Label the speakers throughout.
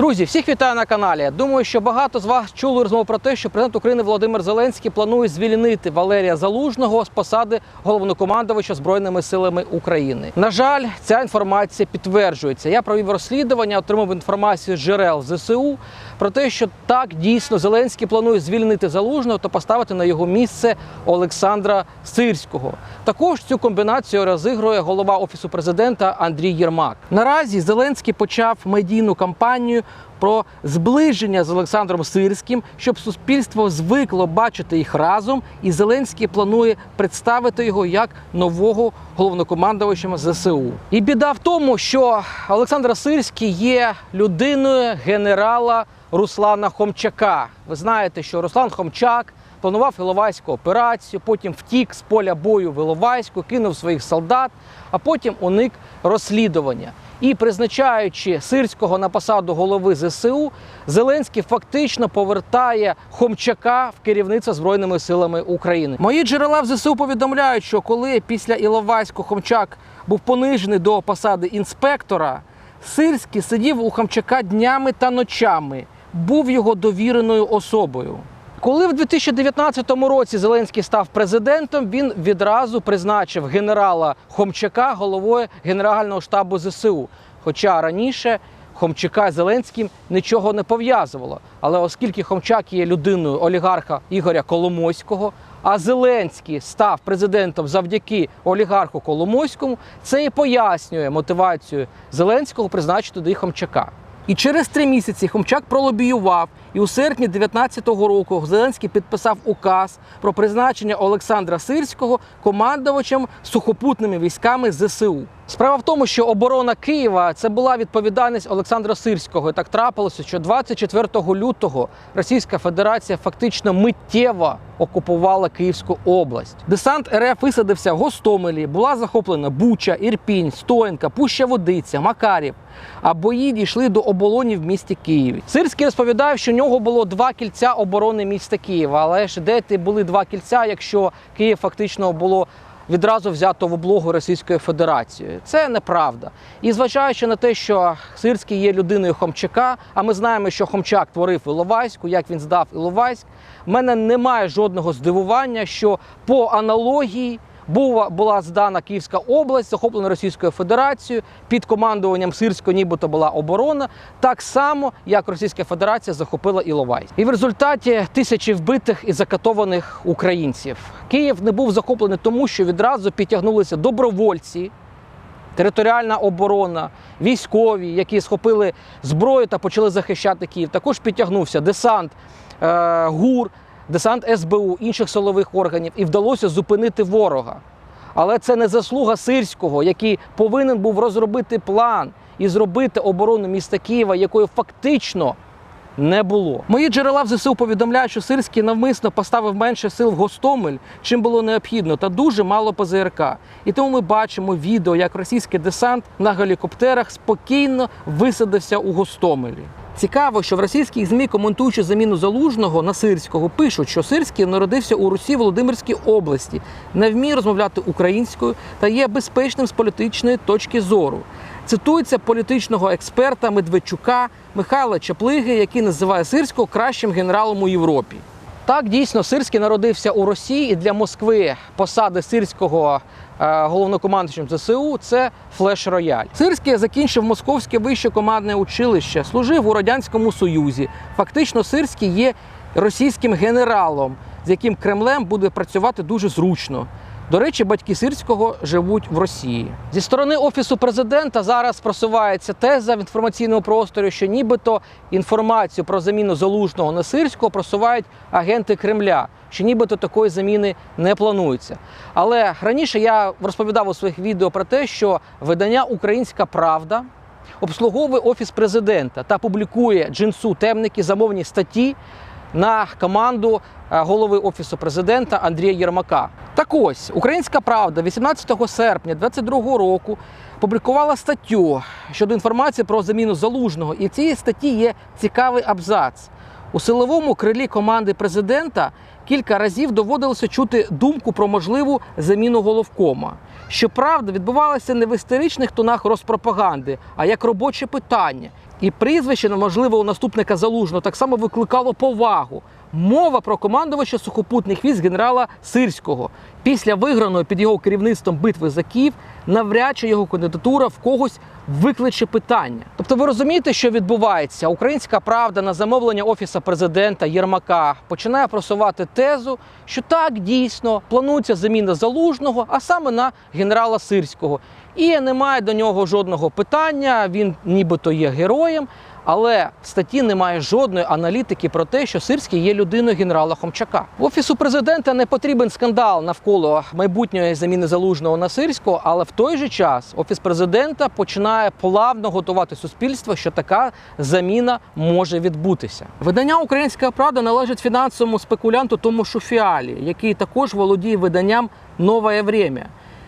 Speaker 1: Друзі, всіх вітаю на каналі. Думаю, що багато з вас чули розмову про те, що президент України Володимир Зеленський планує звільнити Валерія Залужного з посади головнокомандувача збройними силами України. На жаль, ця інформація підтверджується. Я провів розслідування, отримав інформацію з джерел ЗСУ про те, що так дійсно Зеленський планує звільнити Залужного та поставити на його місце Олександра Сирського. Також цю комбінацію розігрує голова офісу президента Андрій Єрмак. Наразі Зеленський почав медійну кампанію про зближення з Олександром Сирським, щоб суспільство звикло бачити їх разом, і Зеленський планує представити його як нового головнокомандувача ЗСУ. І біда в тому, що Олександр Сирський є людиною генерала Руслана Хомчака. Ви знаєте, що Руслан Хомчак планував Іловайську операцію, потім втік з поля бою в Іловайську, кинув своїх солдат, а потім уник розслідування. І призначаючи Сирського на посаду голови ЗСУ, Зеленський фактично повертає Хомчака в керівництво Збройними силами України. Мої джерела в ЗСУ повідомляють, що коли після Іловайську Хомчак був понижений до посади інспектора, Сирський сидів у Хомчака днями та ночами, був його довіреною особою. Коли в 2019 році Зеленський став президентом, він відразу призначив генерала Хомчака головою Генерального штабу ЗСУ. Хоча раніше Хомчака з Зеленським нічого не пов'язувало. Але оскільки Хомчак є людиною олігарха Ігоря Коломойського, а Зеленський став президентом завдяки олігарху Коломойському, це і пояснює мотивацію Зеленського призначити туди Хомчака. І через три місяці Хомчак пролобіював, і у серпні 2019 року Зеленський підписав указ про призначення Олександра Сирського командувачем сухопутними військами ЗСУ. Справа в тому, що оборона Києва це була відповідальність Олександра Сирського. І так трапилося, що 24 лютого Російська Федерація фактично миттєво окупувала Київську область. Десант РФ висадився в Гостомелі, була захоплена Буча, Ірпінь, Стоянка, Пуща Водиця, Макарів. А бої дійшли до оболонів в місті Києві. Сирський розповідав, що нього було два кільця оборони міста Києва. Але ж де ти були два кільця, якщо Київ фактично було відразу взято в облогу Російською Федерацією. Це неправда. І зважаючи на те, що Сирський є людиною Хомчака, а ми знаємо, що Хомчак творив Іловайську, як він здав Іловайськ, в мене немає жодного здивування, що по аналогії була, була здана Київська область, захоплена Російською Федерацією, під командуванням Сирського нібито була оборона, так само, як Російська Федерація захопила Іловайськ. І в результаті тисячі вбитих і закатованих українців. Київ не був захоплений тому, що відразу підтягнулися добровольці, територіальна оборона, військові, які схопили зброю та почали захищати Київ. Також підтягнувся десант е, ГУР, десант СБУ, інших силових органів, і вдалося зупинити ворога. Але це не заслуга Сирського, який повинен був розробити план і зробити оборону міста Києва, якої фактично не було. Мої джерела в ЗСУ повідомляють, що Сирський навмисно поставив менше сил в Гостомель, чим було необхідно, та дуже мало ПЗРК. І тому ми бачимо відео, як російський десант на гелікоптерах спокійно висадився у Гостомелі. Цікаво, що в російських ЗМІ, коментуючи заміну залужного на сирського, пишуть, що Сирський народився у Русі Володимирській області, не вміє розмовляти українською та є безпечним з політичної точки зору. Цитується політичного експерта Медведчука Михайла Чаплиги, який називає Сирського кращим генералом у Європі. Так, дійсно, Сирський народився у Росії, і для Москви посади сирського е, головнокомандуючим ЗСУ це флеш-рояль. Сирський закінчив Московське вище командне училище, служив у Радянському Союзі. Фактично, Сирський є російським генералом, з яким Кремлем буде працювати дуже зручно. До речі, батьки Сирського живуть в Росії. Зі сторони офісу президента зараз просувається теза в інформаційному просторі, що нібито інформацію про заміну залужного на сирського просувають агенти Кремля, що нібито такої заміни не планується. Але раніше я розповідав у своїх відео про те, що видання Українська Правда обслуговує офіс президента та публікує джинсу темники замовні статті на команду е, голови офісу президента Андрія Єрмака. Так ось Українська Правда 18 серпня 2022 року публікувала статтю щодо інформації про заміну залужного, і в цій статті є цікавий абзац. У силовому крилі команди президента кілька разів доводилося чути думку про можливу заміну головкома. Щоправда, відбувалося не в істеричних тонах розпропаганди, а як робоче питання. І прізвище, ну, можливо, у наступника залужно так само викликало повагу. Мова про командувача сухопутних військ генерала Сирського. Після виграної під його керівництвом битви за Київ навряд чи його кандидатура в когось викличе питання. Тобто, ви розумієте, що відбувається? Українська правда на замовлення офісу президента Єрмака починає просувати тезу, що так дійсно планується заміна залужного, а саме на генерала Сирського. І немає до нього жодного питання. Він нібито є героєм. Але в статті немає жодної аналітики про те, що Сирський є людиною генерала Хомчака. Офісу президента не потрібен скандал навколо майбутньої заміни залужного на Сирського, але в той же час офіс президента починає плавно готувати суспільство, що така заміна може відбутися. Видання Українська Правда належить фінансовому спекулянту Томошу Фіалі, який також володіє виданням Нове Время.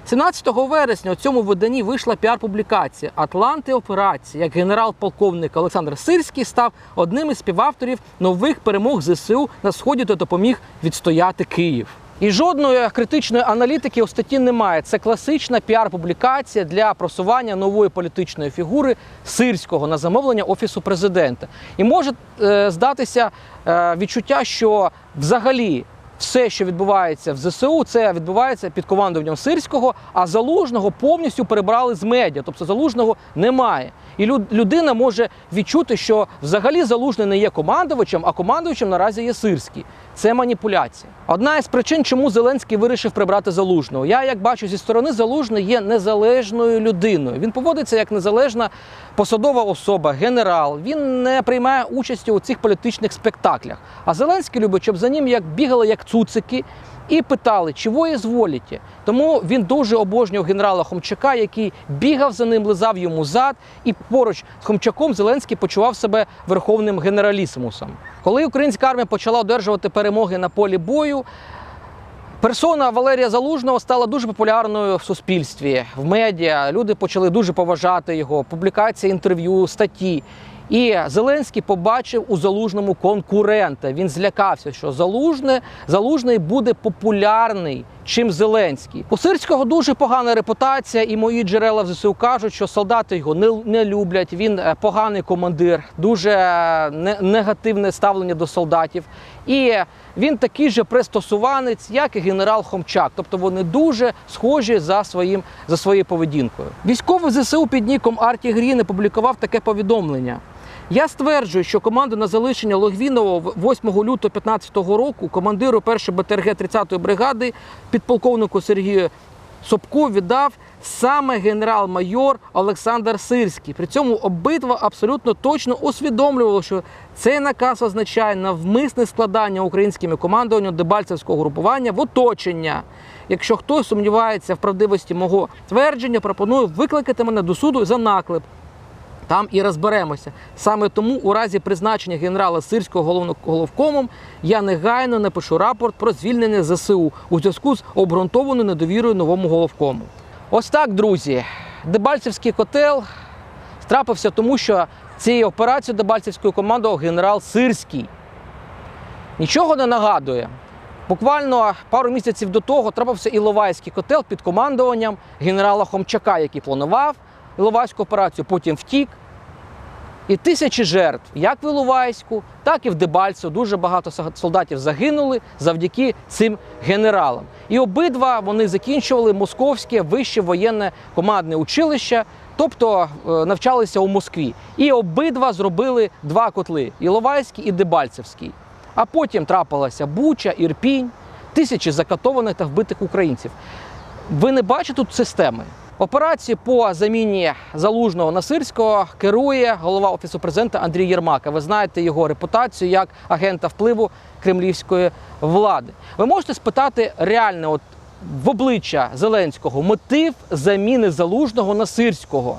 Speaker 1: 17 вересня у цьому виданні вийшла піар-публікація Атланти операції, як генерал-полковник Олександр Сирський став одним із співавторів нових перемог ЗСУ на сході та допоміг відстояти Київ. І жодної критичної аналітики у статті немає. Це класична піар-публікація для просування нової політичної фігури сирського на замовлення офісу президента. І може е, здатися е, відчуття, що взагалі все, що відбувається в ЗСУ, це відбувається під командуванням Сирського, а залужного повністю перебрали з медіа. Тобто залужного немає. І лю- людина може відчути, що взагалі залужний не є командувачем, а командувачем наразі є Сирський. Це маніпуляція. Одна із причин, чому Зеленський вирішив прибрати залужного. Я, як бачу, зі сторони залужний є незалежною людиною. Він поводиться як незалежна посадова особа, генерал. Він не приймає участі у цих політичних спектаклях. А Зеленський любить, щоб за ним як бігали як цуцики. І питали, чого є зволіте. Тому він дуже обожнював генерала Хомчака, який бігав за ним, лизав йому зад, і поруч з Хомчаком Зеленський почував себе верховним генералісимусом. Коли українська армія почала одержувати перемоги на полі бою, Персона Валерія Залужного стала дуже популярною в суспільстві, в медіа. Люди почали дуже поважати його, публікації інтерв'ю, статті. І Зеленський побачив у залужному конкурента. Він злякався, що залужне, залужний буде популярний, чим Зеленський. У Сирського дуже погана репутація, і мої джерела в ЗСУ кажуть, що солдати його не, не люблять. Він е, поганий командир, дуже е, не- негативне ставлення до солдатів. І він такий же пристосуванець, як і генерал Хомчак. Тобто вони дуже схожі за своїм за своєю поведінкою. Військовий ЗСУ під ніком Арті Грін опублікував таке повідомлення. Я стверджую, що команду на залишення Логвінова 8 лютого 2015 року командиру 1 БТРГ 30-ї бригади підполковнику Сергію Собко віддав саме генерал-майор Олександр Сирський. При цьому обидва абсолютно точно усвідомлювали, що цей наказ означає навмисне складання українськими командуванням Дебальцевського групування в оточення. Якщо хтось сумнівається в правдивості мого твердження, пропоную викликати мене до суду за наклеп. Там і розберемося. Саме тому, у разі призначення генерала Сирського головкомом, я негайно напишу рапорт про звільнення ЗСУ у зв'язку з обґрунтованою недовірою новому головкому. Ось так, друзі. Дебальцевський котел трапився тому, що цією операцією Дебальцевською командував генерал Сирський. Нічого не нагадує. Буквально пару місяців до того трапився Іловайський котел під командуванням генерала Хомчака, який планував Іловайську операцію, потім втік. І тисячі жертв, як в Іловайську, так і в Дебальцю. Дуже багато солдатів загинули завдяки цим генералам. І обидва вони закінчували московське вище воєнне командне училище, тобто е, навчалися у Москві. І обидва зробили два котли: Іловайський і Дебальцевський. А потім трапилася Буча, Ірпінь, тисячі закатованих та вбитих українців. Ви не бачите тут системи. Операції по заміні залужного на Сирського керує голова офісу президента Андрій Єрмак. Ви знаєте його репутацію як агента впливу кремлівської влади. Ви можете спитати реально, от в обличчя Зеленського мотив заміни залужного на Сирського.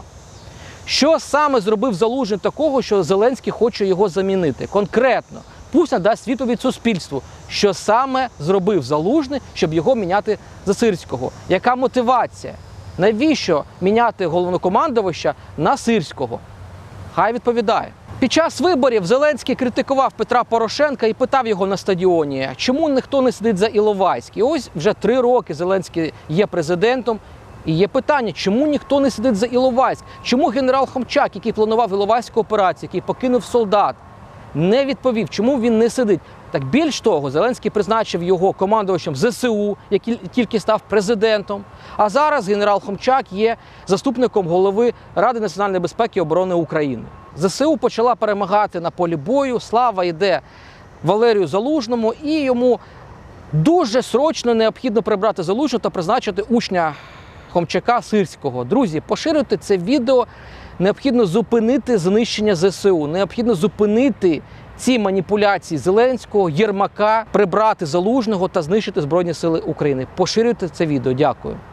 Speaker 1: Що саме зробив Залужний такого, що Зеленський хоче його замінити? Конкретно, пусть надасть відповідь суспільству, що саме зробив Залужний, щоб його міняти за Сирського. Яка мотивація? Навіщо міняти головнокомандувача на Сирського? Хай відповідає. Під час виборів Зеленський критикував Петра Порошенка і питав його на стадіоні, чому ніхто не сидить за Іловайськ. І ось вже три роки Зеленський є президентом. І є питання, чому ніхто не сидить за Іловайськ? Чому генерал Хомчак, який планував Іловайську операцію, який покинув солдат, не відповів, чому він не сидить? Так більш того, Зеленський призначив його командувачем ЗСУ, який тільки став президентом. А зараз генерал Хомчак є заступником голови Ради національної безпеки і оборони України. ЗСУ почала перемагати на полі бою. Слава йде Валерію Залужному, і йому дуже срочно необхідно прибрати залужного та призначити учня Хомчака Сирського. Друзі, поширюйте це відео. Необхідно зупинити знищення ЗСУ, необхідно зупинити ці маніпуляції Зеленського, Єрмака, прибрати залужного та знищити Збройні Сили України. Поширюйте це відео. Дякую.